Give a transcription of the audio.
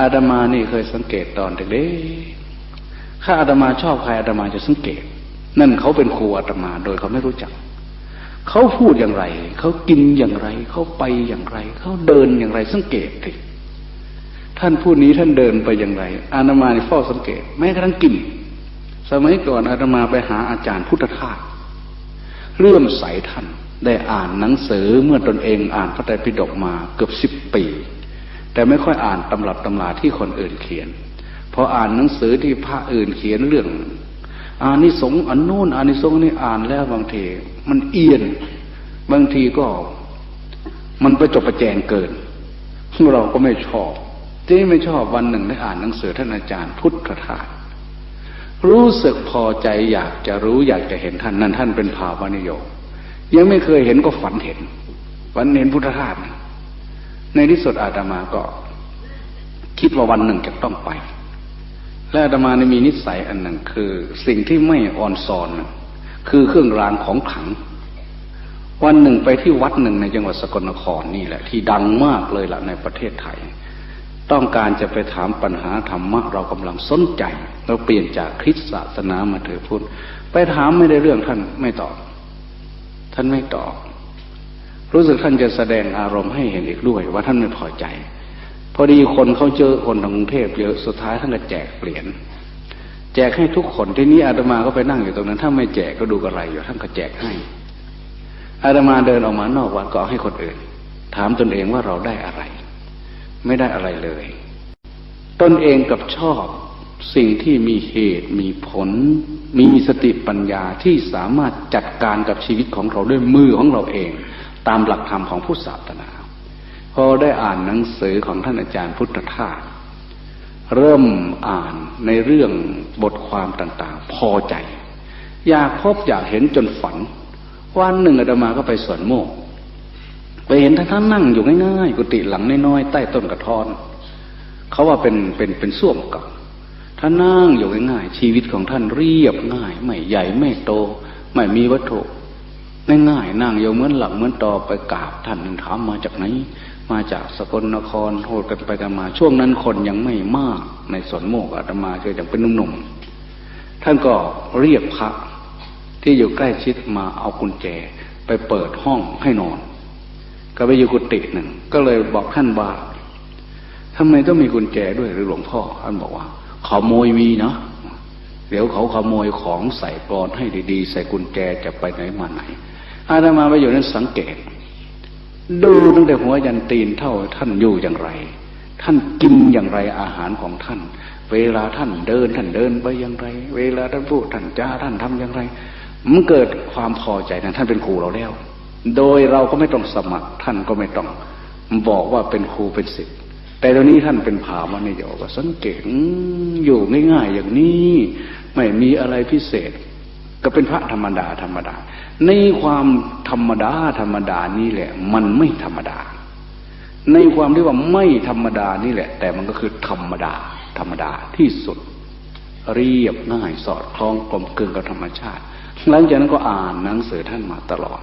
อาตมานี่เคยสังเกตตอนเด็กๆถ้าอาตมาชอบใครอาตมาจะสังเกต นั่นเขาเป็นครูอาตมาโดยเขาไม่รู้จัก เขาพูดอย่างไร เขากินอย่างไร เขาไปอย่างไร เขาเดินอย่างไรสังเกตสิท่านผู้นี้ท่านเดินไปอย่างไร อาตมาในเฝ้าสังเกต แม้กระทั่งกิน สมัยก่อนอาตมาไปหาอาจารย์พุทธทาสเลื่อมใสท่านได้อ่านหนังสือเมื่อตนเองอ่านพระไตรปิฎกมาเกือบสิบปี แต่ไม่ค่อยอ่านตำรับตำราที่คนอื่นเขียนพออ่านหนังสือที่พระอื่นเขียนเรื่องอานิสงส์อันนู้นอานิสงส์นี่อ่านแล้วบางทีมันเอียน บางทีก็ มันไปจบประแจงเกินเราก็ไม่ชอบที่ไม่ชอบวันหนึ่งได้อ่านหนังสือท่านอาจารย์พุทธทาสรู้สึกพอใจอยากจะรู้อยากจะเห็นท่านนั่นท่านเป็นภาวนิยมยังไม่เคยเห็นก็ฝันเห็นฝันเห็นพุทธทาส ในที่สุดอาตมาก็ คิดว่าวันหนึ่งจะต้องไป และอาตมาในมีนิสัยอันหนึ่งคือสิ่งที่ไม่อ่อนซอนคือเครื่องรางของขลัง วันหนึ่งไปที่วัดหนึ่งในจังหวัดสกลนครนี่แหละ ที่ดังมากเลยล่ะในประเทศไทย ต้องการจะไปถามปัญหาธรรมะเรากำลังสนใจ เราเปลี่ยนจากคริสตศาสนามาถือพุทธไปถามไม่ได้เรื่องท่านไม่ตอบ ท่านไม่ตอบ รู้สึกท่านจะแสดงอารมณ์ให้เห็นอีกด้วย ว่าท่านไม่พอใจ พอดีคนเขาเจอคนทางกรุงเทพเยอะสุดท้ายท่านก็แจกเหรียญแจกให้ทุกคนที่นี้อาตมาก็ไปนั่งอยู่ตรงนั้น ถ้าไม่แจกก็ดูกระไรอยู่ท่านก็แจกให้อาตมาเดินออกมานอกวัดก็ให้คนอื่น ถามตนเองว่าเราได้อะไร ไม่ได้อะไรเลย ตนเองกับชอบสิ่งที่มีเหตุมีผล มีสติปัญญาที่สามารถจัดการกับชีวิตของเราด้วยมือของเราเอง ตามหลักธรรมของพุทธศาสนา พอได้อ่านหนังสือของท่านอาจารย์พุทธทาสเริ่มอ่านในเรื่องบทความต่างๆ พอใจ อยากพบอยากเห็นจนฝัน วันหนึ่งอาตมาก็ไปสวนโมก ไปเห็นท่านท่านนั่งอยู่ง่ายๆ กุฏิหลังน้อยๆใต้ต้นกระท้อน เขาว่าเป็นเป็นเป็นส้วมกับท่านนั่งอยู่ง่ายๆ ชีวิตของท่านเรียบง่าย ไม่ใหญ่ไม่โต ไม่มีวัตถุ ง่ายๆนั่งอยู่เหมือนหลังเหมือนต่อไปกราบท่านถามมาจากไหน มาจากสกลนครโหดกันไปกันมา ช่วงนั้นคนยังไม่มากในสวนโมกอาตมาเคยยังเป็นหนุ่มๆท่านก็เรียกพระที่อยู่ใกล้ชิดมาเอากุญแจ ไปเปิดห้องให้นอน ก็ไปอยู่กุฏิหนึ่งก็เลยบอกท่านว่าทำไมต้องมีกุญแจด้วยหรือหลวงพ่อท่านบอกว่าขโมยมีเนาะเดี๋ยวเขาขโมยของใส่กรอนให้ดีๆ ใส่กุญแจจะไปไหนมาไหน อาตมาไปอยู่นั้นสังเกต ดูตั้งแต่หัวยันตีนเท่าท่านอยู่อย่างไร ท่านกินอย่างไรอาหารของท่าน เวลาท่านเดินท่านเดินไปอย่างไร เวลาท่านพูดท่านจ้าท่านทำอย่างไร มันเกิดความพอใจนะท่านเป็นครูเราแล้ว โดยเราก็ไม่ต้องสมัคร ท่านก็ไม่ต้องบอกว่าเป็นครูเป็นศิษย์แต่ตอนนี้ท่านเป็นผาวนิโยก็สังเกตอยู่ง่ายๆอย่างนี้ ไม่มีอะไรพิเศษ ก็เป็นพระธรรมดาธรรมดา ในความธรรมดาธรรมดานี่แหละ มันไม่ธรรมดา ในความที่ว่าไม่ธรรมดานี่แหละ แต่มันก็คือธรรมดา ธรรมดาที่สุด เรียบง่ายสอดคล้องกลมกลืนกับธรรมชาติหลังจากนั้นก็อ่านหนังสือท่านมาตลอด